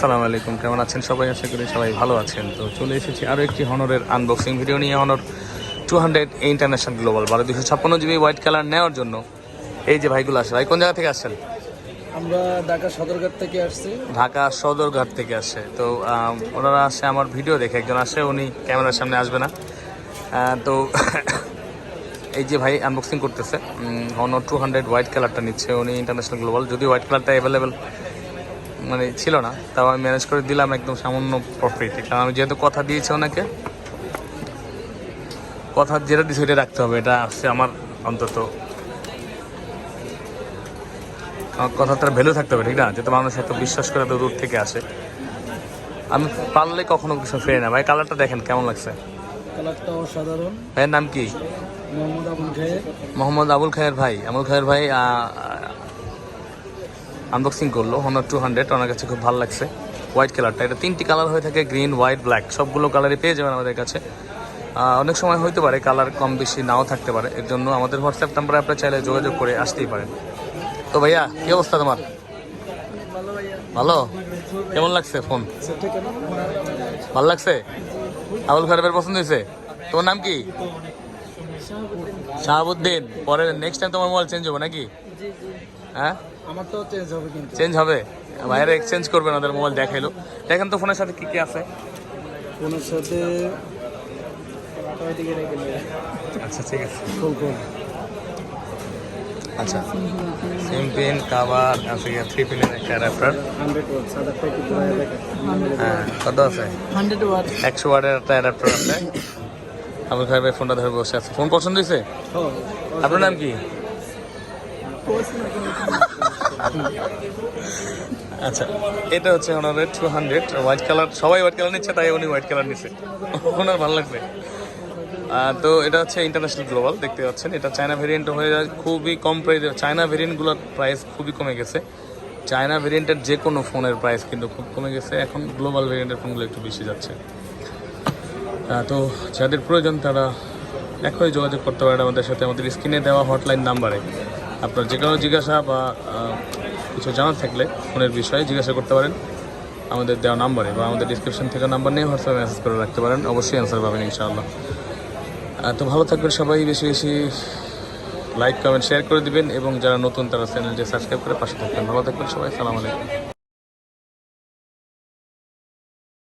আসসালামু আলাইকুম কেমন আছেন সবাই? আশা করি সবাই ভালো আছেন। তো চলে এসেছি আরও একটি হনরের আনবক্সিং ভিডিও নিয়ে। Honor two hundred international global বারো দুশো ছাপ্পান্ন জিবি হোয়াইট কালার নেওয়ার জন্য। এই যে ভাইগুলো আসে ভাই কোন জায়গা থেকে আসছেন? আমরা ঢাকা সদরঘাট থেকে আসছি। ঢাকা সদরঘাট থেকে আসে। তো ওনারা আসে আমার ভিডিও দেখে একজন আসে উনি ক্যামেরার সামনে আসবে না। তো এই যে ভাই আনবক্সিং করতেছে। হনর টু হান্ড্রেড হোয়াইট কালারটা নিচ্ছে। উনি ইন্টারন্যাশনাল গ্লোবাল যদি হোয়াইট কালারটা অ্যাভেলেবেল মানে ছিল না তাও আমি ম্যানেজ করে দিলাম একদম সামান্য প্রফিট কারণ আমি যেহেতু কথা দিয়েছি ওনাকে কথা যেটা দিয়েছি ওইটা রাখতে হবে এটা আসছে আমার অন্তত। আমার কথাটার ভ্যালু থাকতে হবে ঠিক না? যেহেতু মানুষ এত বিশ্বাস করে এত দূর থেকে আসে। আমি পারলে কখনো কিছু ফিরে না। ভাই কালারটা দেখেন কেমন লাগছে? কালারটা অসাধারণ। ভাইয়ের নাম কি? মোহাম্মদ আবুল খায়ে মোহাম্মদ আবুল খায়ের ভাই। আবুল খায়ের ভাই আনবক্সিং করল হনার টু হান্ড্রেড ওনার কাছে খুব ভালো লাগছে। হোয়াইট কালারটা এটা তিনটি কালার হয়ে থাকে গ্রিন হোয়াইট ব্ল্যাক সবগুলো কালারই পেয়ে যাবেন আমাদের কাছে। অনেক সময় হইতে পারে কালার কম বেশি নাও থাকতে পারে, এর জন্য আমাদের হোয়াটসঅ্যাপ নাম্বারে আপনার চাইলে যোগাযোগ করে আসতেই পারেন। তো ভাইয়া, কী অবস্থা তোমার? ভালো? কেমন লাগছে ফোন ভালো লাগছে? আবুল খারাপের পছন্দ হয়েছে? তোমার নাম কি? শাহাবুদ্দিন। পরে নেক্সট টাইম তোমার মোবাইল চেঞ্জ হবে নাকি? হ্যাঁ? আমার তো চেঞ্জ হবে কিন্তু। চেঞ্জ হবে? বাইরে এক্সচেঞ্জ করবেন ওদের মোবাইল দেখাইলো। দেখেন তো ফোনের সাথে কি কি আছে? ফোনের সাথে আচ্ছা ঠিক আছে। আচ্ছা। সিম পিন কাভার আছে থ্রি পিনের একটা অ্যাডাপ্টার দেখা হ্যাঁ কত আছে? একশো একটা অ্যাডাপ্টার আছে। আবুল ফোনটা ধরে বসে আছে। ফোন পছন্দ হয়েছে? আপনার নাম কি? আচ্ছা এটা হচ্ছে ওনার টু হান্ড্রেড হোয়াইট কালার সবাই হোয়াইট কালার নিচ্ছে, তাই উনি হোয়াইট কালার নিচ্ছে ওনার ভালো লাগবে। তো এটা হচ্ছে ইন্টারন্যাশনাল গ্লোবাল দেখতে পাচ্ছেন। এটা চায়না ভেরিয়েন্ট হয়ে যায়, খুবই কম প্রাইস চায়না ভেরিয়েন্টগুলোর প্রাইস খুবই কমে গেছে। চায়না ভেরিয়েন্টের যে কোনো ফোনের প্রাইস কিন্তু খুব কমে গেছে। এখন গ্লোবাল ভেরিয়েন্টের ফোনগুলো একটু বেশি যাচ্ছে। তো যাদের প্রয়োজন তারা এখনই যোগাযোগ করতে পারেন আমাদের সাথে। আমাদের স্ক্রিনে দেওয়া হটলাইন নাম্বারে আপনার যে কোনো জিজ্ঞাসা বা কিছু জানার থাকলে ফোনের বিষয়ে জিজ্ঞাসা করতে পারেন। আমাদের দেওয়া নাম্বারে বা আমাদের ডিসক্রিপশন থেকে নাম্বার নিয়ে হোয়াটসঅ্যাপে মেসেজ করে রাখতে পারেন। অবশ্যই অ্যান্সার পাবেন ইনশাআল্লাহ। তো ভালো থাকবেন সবাই। বেশি বেশি লাইক কমেন্ট শেয়ার করে দিবেন এবং যারা নতুন তারা চ্যানেলটি সাবস্ক্রাইব করে পাশে থাকবেন। ভালো থাকবেন সবাই। সালাম আলাইকুম।